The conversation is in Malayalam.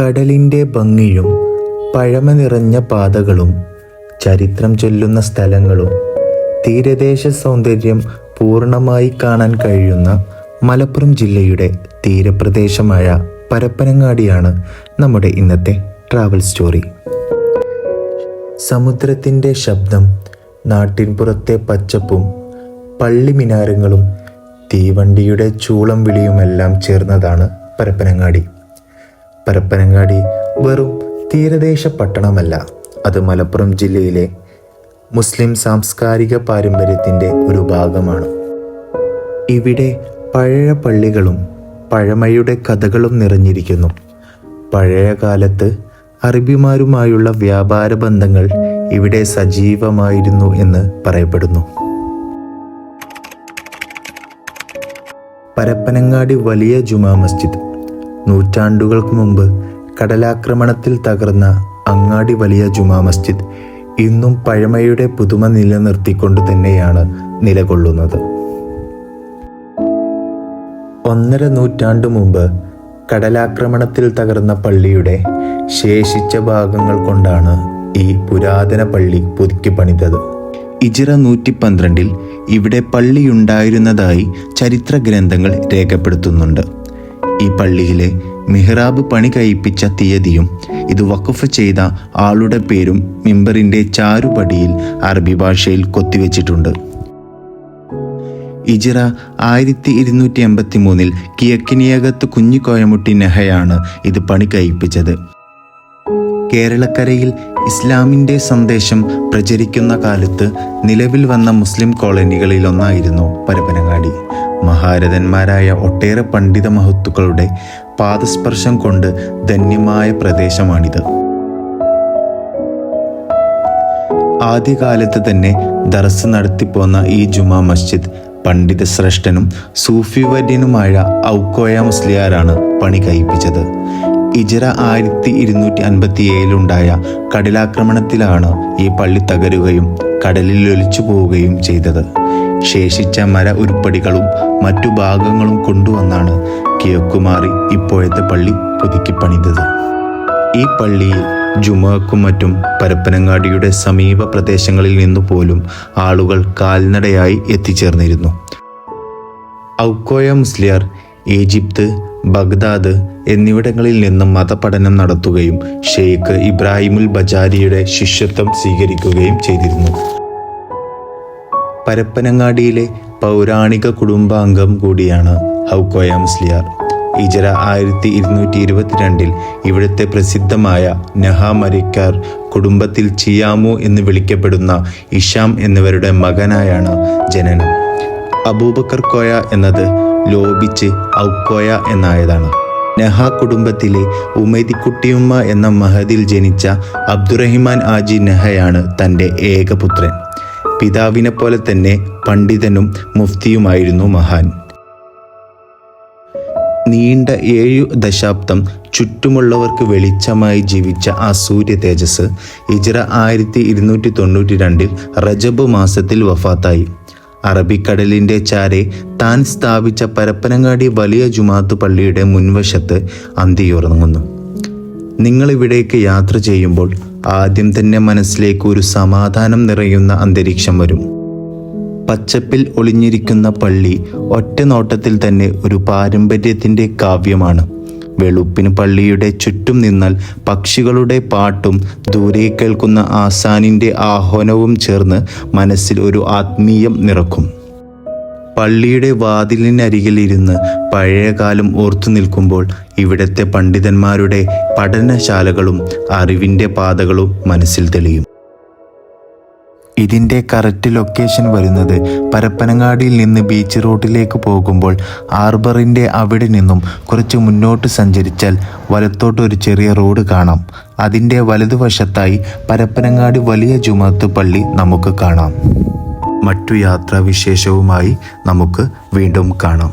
കടലിന്റെ ഭംഗിയും പഴമ നിറഞ്ഞ പാതകളും ചരിത്രം ചൊല്ലുന്ന സ്ഥലങ്ങളും തീരദേശ സൗന്ദര്യം പൂർണമായി കാണാൻ കഴിയുന്ന മലപ്പുറം ജില്ലയുടെ തീരപ്രദേശമായ പരപ്പനങ്ങാടിയാണ് നമ്മുടെ ഇന്നത്തെ ട്രാവൽ സ്റ്റോറി സമുദ്രത്തിന്റെ ശബ്ദം നാട്ടിൻപുറത്തെ പച്ചപ്പും പള്ളി മിനാരങ്ങളും തീവണ്ടിയുടെ ചൂളം വിളിയുമെല്ലാം ചേർന്നതാണ് പരപ്പനങ്ങാടി. പരപ്പനങ്ങാടി വെറും തീരദേശ പട്ടണമല്ല. അത് മലപ്പുറം ജില്ലയിലെ മുസ്ലിം സാംസ്കാരിക പാരമ്പര്യത്തിന്റെ ഒരു ഭാഗമാണ്. ഇവിടെ പഴയ പള്ളികളും പഴമയുടെ കഥകളും നിറഞ്ഞിരിക്കുന്നു. പഴയ കാലത്ത് അറബിമാരുമായുള്ള വ്യാപാര ബന്ധങ്ങൾ ഇവിടെ സജീവമായിരുന്നു എന്ന് പറയപ്പെടുന്നു. പരപ്പനങ്ങാടി വലിയ ജുമാ മസ്ജിദ്. നൂറ്റാണ്ടുകൾക്ക് മുമ്പ് കടലാക്രമണത്തിൽ തകർന്ന അങ്ങാടി വലിയ ജുമാ മസ്ജിദ് ഇന്നും പഴമയുടെ പുതുമ നിലനിർത്തിക്കൊണ്ട് തന്നെയാണ് നിലകൊള്ളുന്നത്. ഒന്നര നൂറ്റാണ്ടു മുമ്പ് കടലാക്രമണത്തിൽ തകർന്ന പള്ളിയുടെ ശേഷിച്ച ഭാഗങ്ങൾ കൊണ്ടാണ് ഈ പുരാതന പള്ളി പുതുക്കി പണിതത്. ഇജിറ നൂറ്റി പന്ത്രണ്ടിൽ ഇവിടെ പള്ളിയുണ്ടായിരുന്നതായി ചരിത്ര ഗ്രന്ഥങ്ങൾ രേഖപ്പെടുത്തുന്നുണ്ട്. ഈ പള്ളിയിലെ മിഹ്റാബ് പണി കഴിപ്പിച്ച തീയതിയും ഇത് വഖഫ് ചെയ്ത ആളുടെ പേരും മിമ്പറിന്റെ ചാരുപടിയിൽ അറബി ഭാഷയിൽ കൊത്തിവെച്ചിട്ടുണ്ട്. ഇജിറ ആയിരത്തി ഇരുന്നൂറ്റി എൺപത്തി മൂന്നിൽ കിഴക്കിനിയകത്ത് കുഞ്ഞിക്കോയമുട്ടി നെഹയാണ് ഇത് പണി കഴിപ്പിച്ചത്. കേരളക്കരയിൽ ഇസ്ലാമിന്റെ സന്ദേശം പ്രചരിക്കുന്ന കാലത്ത് നിലവിൽ വന്ന മുസ്ലിം കോളനികളിലൊന്നായിരുന്നു പരപ്പനങ്ങാടി. മഹാരഥന്മാരായ ഒട്ടേറെ പണ്ഡിത മഹത്തുക്കളുടെ പാദസ്പർശം കൊണ്ട് ധന്യമായ പ്രദേശമാണിത്. ആദ്യകാലത്ത് തന്നെ ദർസ് നടത്തിപ്പോന്ന ഈ ജുമാ മസ്ജിദ് പണ്ഡിത ശ്രേഷ്ഠനും സൂഫി വര്യനുമായ ഔക്കോയ മുസ്ലിയാരാണ് പണി കഴിപ്പിച്ചത്. ഇജറ ആയിരത്തി ഇരുന്നൂറ്റി അൻപത്തി ഏഴിലുണ്ടായ കടലാക്രമണത്തിലാണ് ഈ പള്ളി തകരുകയും കടലിൽ ഒലിച്ചു പോവുകയും ചെയ്തത്. ശേഷിച്ച മര ഉരുപ്പടികളും മറ്റു ഭാഗങ്ങളും കൊണ്ടുവന്നാണ് കിഴക്കുമാറി ഇപ്പോഴത്തെ പള്ളി പുതുക്കി പണിതത്. ഈ പള്ളിയിൽ ജുമാക്കും മറ്റും പരപ്പനങ്ങാടിയുടെ സമീപ പ്രദേശങ്ങളിൽ നിന്നു പോലും ആളുകൾ കാൽനടയായി എത്തിച്ചേർന്നിരുന്നു. ഔക്കോയ മുസ്ലിയാർ ഈജിപ്ത് ബഗ്ദാദ് എന്നിവിടങ്ങളിൽ നിന്നും മതപഠനം നടത്തുകയും ഷെയ്ഖ് ഇബ്രാഹിമുൽ ബജാരിയുടെ ശിഷ്യത്വം സ്വീകരിക്കുകയും ചെയ്തിരുന്നു. പരപ്പനങ്ങാടിയിലെ പൗരാണിക കുടുംബാംഗം കൂടിയാണ് ഹൗക്കോയ ഇജറ ആയിരത്തി ഇരുന്നൂറ്റി ഇരുപത്തിരണ്ടിൽ ഇവിടുത്തെ പ്രസിദ്ധമായ നെഹാമരിക്കാർ കുടുംബത്തിൽ ചിയാമു എന്ന് വിളിക്കപ്പെടുന്ന ഇഷാം എന്നിവരുടെ മകനായാണ് ജനനം. അബൂബക്കർ കോയ എന്നത് ലോപിച്ച് ഔക്കോയ എന്നായതാണ്. നെഹ കുടുംബത്തിലെ ഉമേദിക്കുട്ടിയുമ്മ എന്ന മഹദിൽ ജനിച്ച അബ്ദുറഹിമാൻ ആജി നെഹയാണ് തന്റെ ഏകപുത്രൻ. പിതാവിനെ പോലെ തന്നെ പണ്ഡിതനും മുഫ്തിയുമായിരുന്നു മഹാൻ. നീണ്ട ഏഴു ദശാബ്ദം ചുറ്റുമുള്ളവർക്ക് വെളിച്ചമായി ജീവിച്ച ആ സൂര്യ തേജസ് ഇജറ ആയിരത്തി ഇരുന്നൂറ്റി തൊണ്ണൂറ്റി രണ്ടിൽ റജബ് മാസത്തിൽ വഫാത്തായി. അറബിക്കടലിന്റെ ചാരെ താൻ സ്ഥാപിച്ച പരപ്പനങ്ങാടി വലിയ ജുമാത്ത് പള്ളിയുടെ മുൻവശത്ത് അന്തിയുറങ്ങുന്നു. നിങ്ങളിവിടേക്ക് യാത്ര ചെയ്യുമ്പോൾ ആദ്യം തന്നെ മനസ്സിലേക്ക് ഒരു സമാധാനം നിറയുന്ന അന്തരീക്ഷം വരും. പച്ചപ്പിൽ ഒളിഞ്ഞിരിക്കുന്ന പള്ളി ഒറ്റ നോട്ടത്തിൽ തന്നെ ഒരു പാരമ്പര്യത്തിന്റെ കാവ്യമാണ്. വെളുപ്പിന് പള്ളിയുടെ ചുറ്റും നിന്നാൽ പക്ഷികളുടെ പാട്ടും ദൂരെ കേൾക്കുന്ന ആസാനിന്റെ ആഹ്വാനവും ചേർന്ന് മനസ്സിൽ ഒരു ആത്മീയം നിറക്കും. പള്ളിയുടെ വാതിലിനരികിലിരുന്ന് പഴയകാലം ഓർത്തു നിൽക്കുമ്പോൾ ഇവിടത്തെ പണ്ഡിതന്മാരുടെ പഠനശാലകളും അറിവിന്റെ പാതകളും മനസ്സിൽ തെളിയും. ഇതിന്റെ കറക്റ്റ് ലൊക്കേഷൻ വരുന്നത് പരപ്പനങ്ങാടിയിൽ നിന്ന് ബീച്ച് റോഡിലേക്ക് പോകുമ്പോൾ ആർബറിന്റെ അവിടെ നിന്നും കുറച്ച് മുന്നോട്ട് സഞ്ചരിച്ചാൽ വലത്തോട്ട് ഒരു ചെറിയ റോഡ് കാണാം. അതിന്റെ വലതുവശത്തായി പരപ്പനങ്ങാടി വലിയ ജുമാത്ത് പള്ളി നമുക്ക് കാണാം. മറ്റു യാത്രാവിശേഷവുമായി നമുക്ക് വീണ്ടും കാണാം.